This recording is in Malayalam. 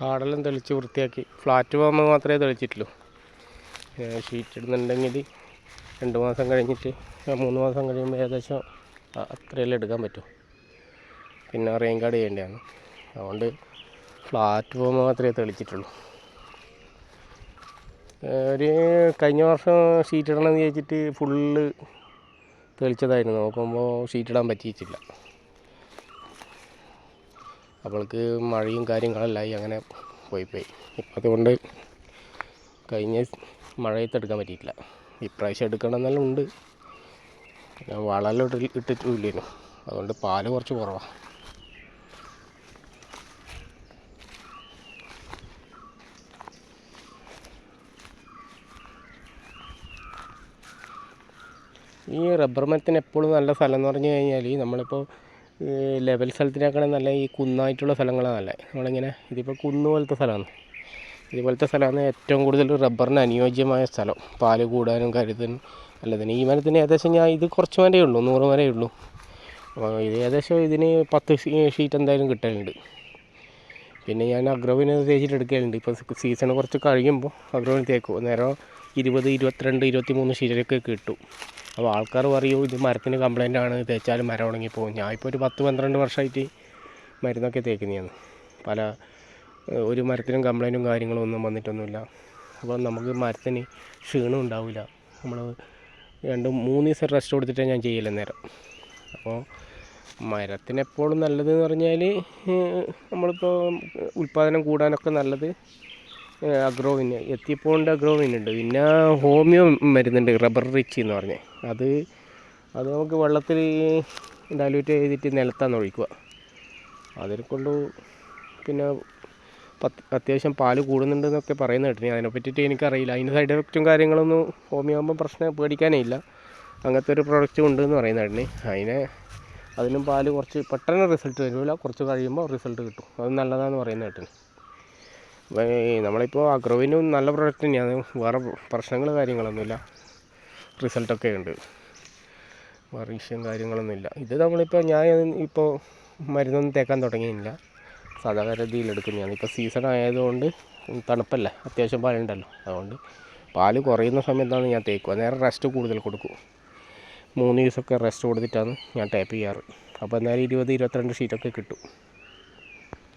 കാടെല്ലാം തെളിച്ച് വൃത്തിയാക്കി. ഫ്ലാറ്റ് പോകുമ്പോൾ മാത്രമേ തെളിച്ചിട്ടുള്ളൂ. ഷീറ്റ് ഇടുന്നുണ്ടെങ്കിൽ രണ്ട് മാസം കഴിഞ്ഞിട്ട് മൂന്ന് മാസം കഴിയുമ്പോൾ ഏകദേശം അത്രയെല്ലാം എടുക്കാൻ പറ്റും. പിന്നെ റെയിൻ കാർഡ് ചെയ്യേണ്ടതാണ്. അതുകൊണ്ട് ഫ്ലാറ്റ് പോകുമ്പോൾ മാത്രമേ തെളിച്ചിട്ടുള്ളൂ. ഒരു കഴിഞ്ഞ വർഷം ഷീറ്റ് ഇടണമെന്ന് ചോദിച്ചിട്ട് ഫുള്ള് തെളിച്ചതായിരുന്നു. നോക്കുമ്പോൾ ഷീറ്റ് ഇടാൻ പറ്റിയിട്ടില്ല. അവൾക്ക് മഴയും കാര്യങ്ങളെല്ലാം ആയി അങ്ങനെ പോയി പോയി ഇപ്പം അതുകൊണ്ട് കഴിഞ്ഞ മഴയത്ത് എടുക്കാൻ പറ്റിയിട്ടില്ല. ഇപ്രാവശ്യം എടുക്കണം എന്നെല്ലാം ഉണ്ട്. പിന്നെ വളമെല്ലാം ഇട്ട് ഇട്ടിട്ടില്ലേനു അതുകൊണ്ട് പാൽ കുറച്ച് കുറവാണ് ഈ റബ്ബർ മരത്തിന് എപ്പോഴും നല്ല സ്ഥലം എന്ന് പറഞ്ഞു കഴിഞ്ഞാൽ നമ്മളിപ്പോൾ ലെവൽ സ്ഥലത്തിനേക്കാളും നല്ല ഈ കുന്നായിട്ടുള്ള സ്ഥലങ്ങളാണ് നല്ലത്. നമ്മളിങ്ങനെ ഇതിപ്പോൾ കുന്ന് പോലത്തെ സ്ഥലമാണ്. ഇതുപോലത്തെ സ്ഥലമാണ് ഏറ്റവും കൂടുതൽ റബ്ബറിന് അനുയോജ്യമായ സ്ഥലം. പാൽ കൂടാനും കരുതാനും അല്ലതിന് ഈ മരത്തിന് ഏകദേശം ഞാൻ ഇത് കുറച്ച് വരേ ഉള്ളൂ നൂറ് വരെ ഉള്ളൂ. അപ്പോൾ ഇത് ഏകദേശം ഇതിന് പത്ത് ഷീറ്റ് എന്തായാലും കിട്ടലുണ്ട്. പിന്നെ ഞാൻ അഗ്രോവിന് തേച്ചിട്ട് എടുക്കലുണ്ട്. ഇപ്പോൾ സീസൺ കുറച്ച് കഴിയുമ്പോൾ അഗ്രോവിന് തേക്കും നേരം ഇരുപത് ഇരുപത്തിരണ്ട് ഇരുപത്തിമൂന്ന് ശിരയൊക്കെ കിട്ടും. അപ്പോൾ ആൾക്കാർ പറയൂ ഇത് മരത്തിന് കംപ്ലൈന്റ് ആണ് തേച്ചാലും മരം ഉണങ്ങിപ്പോകും ഞാൻ ഇപ്പോൾ ഒരു പത്ത് പന്ത്രണ്ട് വർഷമായിട്ട് മരുന്നൊക്കെ തേക്കുന്നതാണ്. പല ഒരു മരത്തിനും കംപ്ലൈന്റും കാര്യങ്ങളും ഒന്നും വന്നിട്ടൊന്നുമില്ല. അപ്പോൾ നമുക്ക് മരത്തിന് ക്ഷീണം ഉണ്ടാവില്ല. നമ്മൾ രണ്ട് മൂന്ന് ദിവസം റെസ്റ്റ് കൊടുത്തിട്ടേ ഞാൻ ചെയ്യില്ല നേരം. അപ്പോൾ മരത്തിന് എപ്പോഴും നല്ലതെന്ന് പറഞ്ഞാൽ നമ്മളിപ്പോൾ ഉൽപ്പാദനം കൂടാനൊക്കെ നല്ലത് അഗ്രോവിന് എത്തിപ്പോണ്ട് അഗ്രോവിനുണ്ട്. പിന്നെ ഹോമിയോ മരുന്നുണ്ട് റബ്ബർ റിച്ച് എന്ന് പറഞ്ഞ്. അത് അത് നമുക്ക് വെള്ളത്തിൽ ഡൈലൂറ്റ് ചെയ്തിട്ട് നിലത്താണ് ഒഴിക്കുക. അതിനെ കൊണ്ട് പിന്നെ പത്ത് അത്യാവശ്യം പാൽ കൂടുന്നുണ്ടെന്നൊക്കെ പറയുന്ന കേട്ടിന്. അതിനെ പറ്റിയിട്ട് എനിക്കറിയില്ല. അതിന് സൈഡ് എഫക്റ്റും കാര്യങ്ങളൊന്നും ഹോമിയോ ആകുമ്പോൾ പ്രശ്നം പേടിക്കാനേ ഇല്ല. അങ്ങനത്തെ ഒരു പ്രോഡക്റ്റ് ഉണ്ടെന്ന് പറയുന്ന കേട്ടി അതിനെ അതിനും പാൽ കുറച്ച് പെട്ടെന്ന് റിസൾട്ട് വരില്ല കുറച്ച് കഴിയുമ്പോൾ റിസൾട്ട് കിട്ടും. അത് നല്ലതാണെന്ന് പറയുന്ന കേട്ടിന്. നമ്മളിപ്പോൾ അഗ്രോവിനും നല്ല പ്രൊഡക്റ്റ് തന്നെയാണ്. വേറെ പ്രശ്നങ്ങൾ കാര്യങ്ങളൊന്നുമില്ല. റിസൾട്ടൊക്കെ ഉണ്ട്. വേറെ ഇഷ്യം കാര്യങ്ങളൊന്നുമില്ല. ഇത് നമ്മളിപ്പോൾ ഞാൻ ഇപ്പോൾ മരുന്നൊന്നും തേക്കാൻ തുടങ്ങിയില്ല. സാധാരണ രീതിയിൽ എടുക്കുന്നതാണ്. ഇപ്പോൾ സീസൺ ആയതുകൊണ്ട് തണുപ്പല്ലേ? അത്യാവശ്യം പാലുണ്ടല്ലോ. അതുകൊണ്ട് പാൽ കുറയുന്ന സമയത്താണ് ഞാൻ തേക്കുക. നേരെ റെസ്റ്റ് കൂടുതൽ കൊടുക്കും. മൂന്ന് ദിവസമൊക്കെ റെസ്റ്റ് കൊടുത്തിട്ടാണ് ഞാൻ ടാപ്പ് ചെയ്യാറ്. അപ്പോൾ എന്നാലും ഇരുപത് ഇരുപത്തിരണ്ട് ഷീറ്റൊക്കെ കിട്ടും.